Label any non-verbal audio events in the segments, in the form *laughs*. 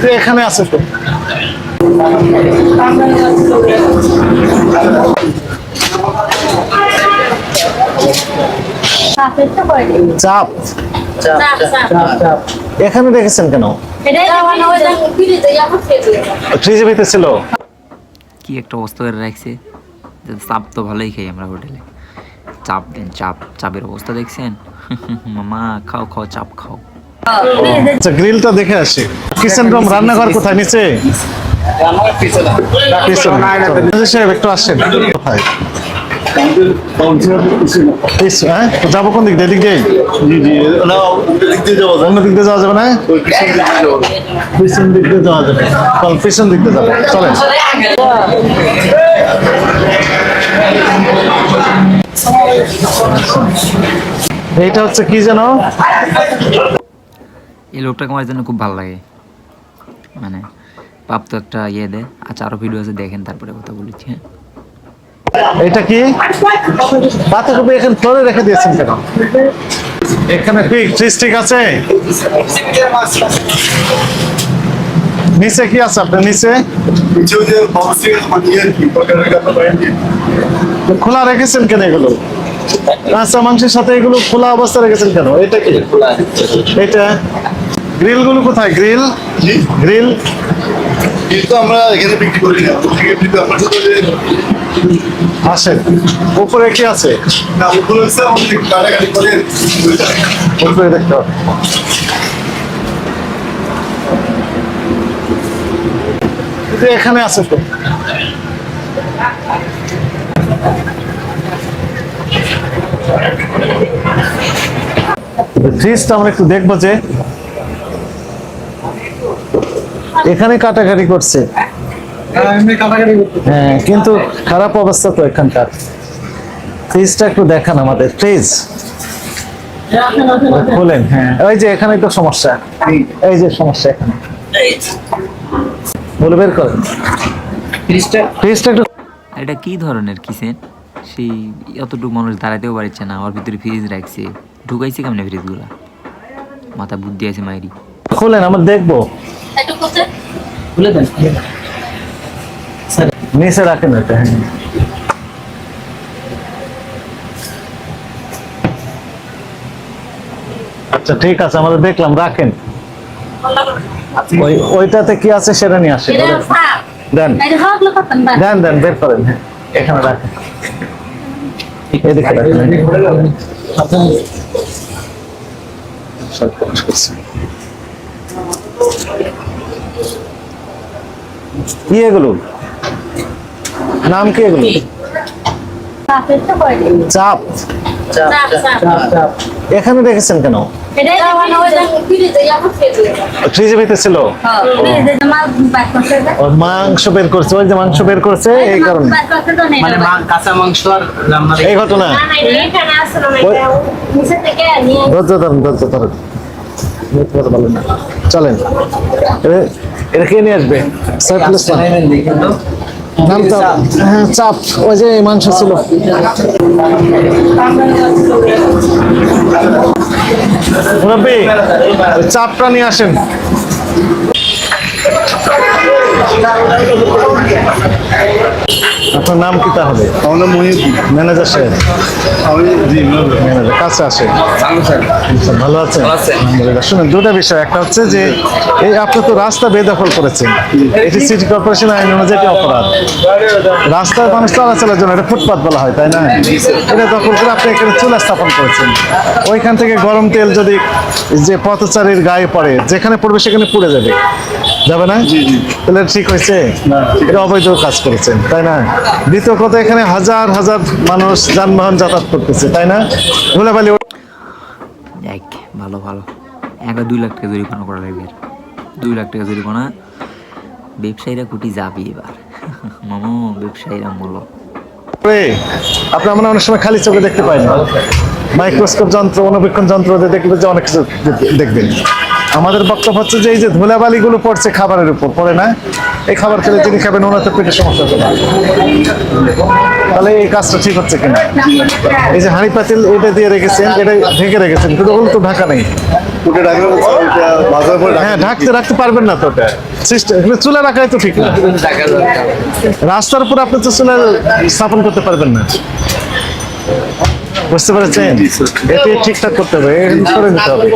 কিন্তু এখানে আছে তো। চাপ। এখানে রেখেছেন কেন? ফ্রিজে ভিতরে ছিল। কি একটা অবস্থা করে রাখছে। চাপ তো ভালোই খাই আমরা হোটেলে। চাপ দেন, চাপ, চাপের অবস্থা দেখছেন? *laughs* মামা, খাও খাও, চাপ খাও। আচ্ছা গ্রিলটা দেখে আসি। কিচেন রুম, রান্নাঘর কোথায়? নিচে? একটু আসেন। কোথায়? হ্যাঁ? দিক দিয়ে? যাওয়া যাবে না দিয়ে যাওয়া যাবে। যাব। এইটা হচ্ছে কি যেন? এই লোকটাকে আমার জন্য খুব ভালো লাগে। মানে পাপ তো একটা ইয়ে দেয় আচ্ছা আরও ভিডিও আছে, দেখেন, তারপরে কথা বলেছি হ্যাঁ। এটা কি? পাতাকপি এখানে ফ্লোরে রেখে দিয়েছেন কেন? এখানে ঠিক ফ্রিজ আছে? নিচে কি আছে আপনার নিচে? খোলা রেখেছেন কেন এগুলো? কাঁচা মাংসের সাথে এগুলো খোলা অবস্থা রেখেছেন কেন? এটা কি? এটা? গ্রিলগুলো কোথায়? গ্রিল? গ্রিল? কিন্তু আমরা এখানে বিক্রি করি না। উপরে কি আছে? না করে। উপরে দেখতে হবে। কিন্তু এখানে আছে তো। ফ্রিজটা আমরা একটু দেখব যে এখানে কাটাকাটি করছে। হ্যাঁ কিন্তু খারাপ অবস্থা তো এখানকার। ফ্রিজটা একটু দেখান আমাদের। ফ্রিজ। খোলেন হ্যাঁ। ওই যে এখানে তো সমস্যা। এই যে সমস্যা এখানে। বলে বের করেন। ফ্রিজটা? একটু এটা কি ধরনের কিচেন সেই অতটুকু মানুষ দাঁড়াতেও পারছে না ওর ভিতরে ফ্রিজ রাখছে। ঢুকাইছে কেমনে ফ্রিজগুলা? মাথা বুদ্ধি আছে মাইরি। খোলেন আমরা দেখব। নিচে রাখেন এটা হ্যাঁ। আচ্ছা ঠিক আছে আমাদের দেখলাম রাখেন। ওই ওইটাতে কি আছে সেটা নিয়ে আসেন দেন। দেন। দেন বের করেন হ্যাঁ। এখানে রাখেন। এদিকে রাখেন সব করছি। কি এগুলো? নাম কি এগুলো? চাপ। এখানে রেখেছেন কেন? ফ্রিজে ভিতরে ছিল? মাংস বের করছে ওই যে মাংস বের করছে এই কারণে। মানে কাঁচা মাংস আর এই ঘটনা। ধৈর্য ধরেন ধৈর্য ধরেন। বলেন না। চলেন এটা কে নিয়ে আসবে? সাইফুল ইসলাম নাম চাপ হ্যাঁ চাপ। ওই যে মাংস ছিল। চাপটা নিয়ে আসেন। আপনার নাম কি তাহলে? আমরা মহিউদ্দিন। ম্যানেজার সাহেব। আমি জি ম্যানেজার। কাছে আসে আচ্ছা, ভালো আছেন? আলহামদুলিল্লাহ। শুনুন দুটা বিষয়। একটা হচ্ছে যে এই আপনি তো রাস্তা বেদখল করেছেন। এটি সিটি কর্পোরেশন আইন অনুযায়ী অপরাধ। রাস্তায় মানুষ চলাচলের জন্য এটা ফুটপাত বলা হয় তাই না? এটা দখল করে আপনি এখানে চুলা স্থাপন করেছেন। ওইখান থেকে গরম তেল যদি যে পথচারীর গায়ে পড়ে যেখানে পড়বে সেখানে পুড়ে যাবে। যাবে না? তাহলে ঠিক হয়েছে? এটা অবৈধ কাজ করেছেন তাই না? দ্বিতীয় কথা এখানে হাজার হাজার মানুষ যানবাহন যাতায়াত করতেছে তাই না? ধুলাবালি যাক ভালো ভালো। এক দুই লাখ টাকা জরিমানা করা লাগবে আর। দুই লাখ টাকা জরিমানা। ব্যবসায়ীরা কুটি যাবি এবার। *laughs* মামা ব্যবসায়ীরা মূল্য আপনি আমরা অনেক সময় খালি চোখে দেখতে পাই না। মাইক্রোস্কোপ যন্ত্র, অনুবীক্ষণ যন্ত্র দিয়ে দেখবে যে অনেক কিছু দেখবেন। আমাদের বক্তব্য হচ্ছে যে এই যে ধুলাবালি গুলো পড়ছে খাবারের উপর, পড়ে না? এই খাবার খেলে যিনি খাবেন ওনার তো পেটে সমস্যা হবে না তাহলে এই কাজটা ঠিক হচ্ছে কিনা? এই যে হাঁড়ি পাতিল, এটা দিয়ে রেখেছেন, এটা ঢেকে রেখেছেন, কিন্তু ওগুলো তো ঢাকা নেই। কোটে রাখলে ভাজার পরে হ্যাঁ ঢাকতে রাখতে পারবেন না তো ওটা। সিস্টেম চুলা রাখাই তো ঠিক না। রাস্তার উপর আপনি তো চুলা স্থাপন করতে পারবেন না। বুঝতে পারছেন? এটি ঠিকঠাক করতে হবে এরকম করে নিতে হবে।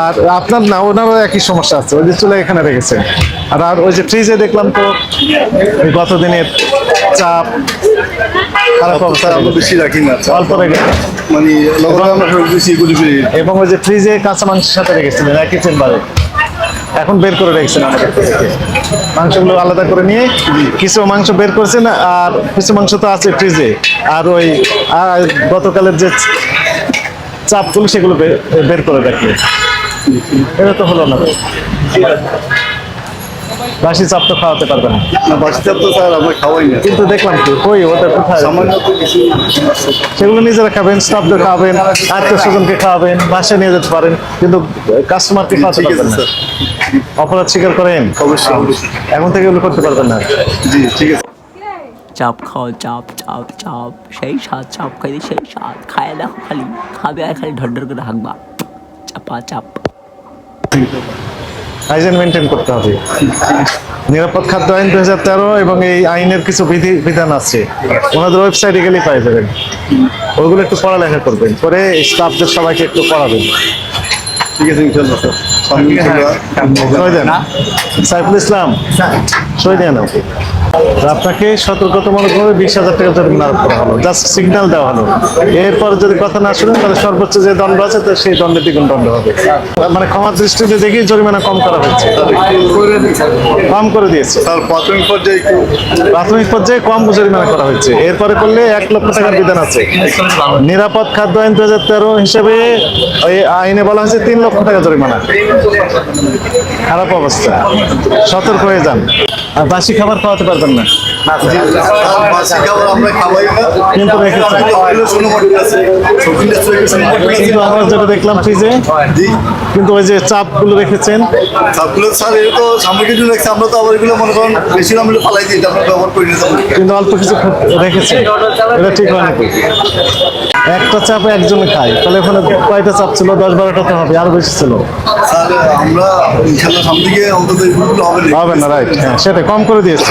আর আপনার না ওনারও একই সমস্যা আছে ওই যে চুলা এখানে রেখেছেন। আর আর ওই যে ফ্রিজে দেখলাম তো ওই গত দিনের চাপ খারাপ অবস্থা। আমরা বেশি রাখি না অল্প রেখে মানে আমরা বেশি এগুলি এবং ওই যে ফ্রিজে কাঁচা মাংসের সাথে রেখেছিলেন একই চেম্বারে এখন বের করে রেখেছেন আমাদের মাংসগুলো আলাদা করে নিয়ে কিছু মাংস বের করেছেন আর কিছু মাংস তো আছে ফ্রিজে আর ওই গতকালের যে চাপগুলো সেগুলো বের করে রাখলেন এটা তো হলো না। বাসি চাপ তো খাওয়াতে পারবে না। না বাসিতে তো স্যার আমরা খাওয়াই না। কিন্তু দেখলাম তো কই ওটা কোথায়? সামান্য তো কিছু সেগুলো নিজেরা খাবেন স্টাফদের খাওয়াবেন আত্মীয় স্বজনকে খাওয়াবেন বাসায় নিয়ে যেতে পারেন কিন্তু কাস্টমারকে খাওয়াতে পারবেন না। স্যার। অপরাধ স্বীকার করেন? অবশ্যই এখন থেকে এগুলো করতে পারবেন না। জি ঠিক আছে। চাপ খাও চাপ চাপ চাপ সেই স্বাদ চাপ খাইলে সেই স্বাদ। খায় দেখো খালি খাবে আর খালি ঢড্ডর করে হাঁকবা। চাপা চাপ। হাইজেন মেনটেন করতে হবে। নিরাপদ খাদ্য আইন দু হাজার তেরো এবং এই আইনের কিছু বিধি বিধান আছে। ওনাদের ওয়েবসাইটে গেলেই পাই যাবেন ওইগুলো একটু পড়ালেখা করবেন। করে স্টাফদের সবাইকে একটু পড়াবেন। ঠিক আছে ইনশাল্লাহ স্যার। ইনশাল্লাহ সই দেন সাইফুল ইসলাম আপনি আপনাকে সতর্কতামূলক ভাবে বিশ হাজার টাকা জরিমানা আরোপ করা হলো জাস্ট সিগন্যাল দেওয়া হলো। এরপর যদি কথা না শুনেন তাহলে সর্বোচ্চ যে দণ্ড আছে তো সেই দণ্ডে দ্বিগুণ দণ্ড হবে। মানে ক্ষমার দৃষ্টিতে দেখি জরিমানা কম করা হয়েছে। কম করে দিয়েছে। প্রাথমিক পর্যায়ে প্রাথমিক পর্যায়ে কম জরিমানা করা হয়েছে। এরপরে করলে এক লক্ষ টাকার বিধান আছে। নিরাপদ খাদ্য আইন দু হাজার তেরো হিসেবে ওই আইনে বলা হয়েছে তিন লক্ষ টাকা জরিমানা। খারাপ অবস্থা। সতর্ক হয়ে যান। আর বাসি খাবার খাওয়াতে পারবেন না। না দেখলাম ফ্রিজে কিন্তু ওই যে চাপগুলো রেখেছেন। স্যার এটা তো জন্য রাখছি আমরা তো আবার এগুলো মনে করেন বেশি দাম ফালাই দিই আমরা ব্যবহার করি না কিন্তু অল্প কিছু এটা ঠিক হয় নাকি একটা চাপ একজনে খায়। তাহলে ওখানে কয়টা চাপ ছিল? দশ বারোটা তো হবে আরও বেশি ছিল। আমরা ইনশাল্লাহ সামনে দিকে অন্তত হবে না। রাইট হ্যাঁ সেটা কম করে দিয়েছে।